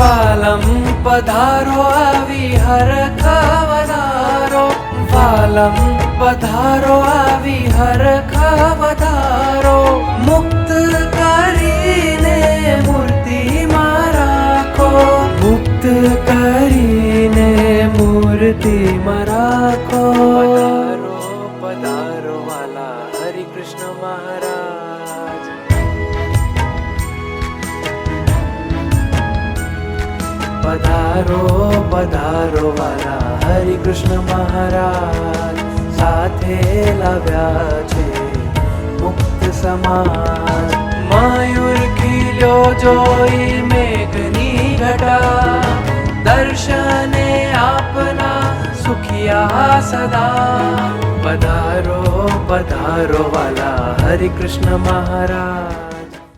વાલમ પધારો આવી હરખ વધારો વાલમ પધારો આવી હરખ વધારો મુક્ત કરીને મૂર્તિમાં રાખો મુક્ત કરીને મૂર્તિમાં રાખો પધારો પધારો વાલા હરિ કૃષ્ણ મહારાજ પધારો પધારો વાલા હરિ કૃષ્ણ મહારાજ સાથે લાવ્યા છે મુક્ત સમાજ મયુર ખીલ્યો જોઈ મેઘની ઘટા દર્શને આપના સુખિયા સદા પધારો પધારો વાલા હરિ કૃષ્ણ મહારાજ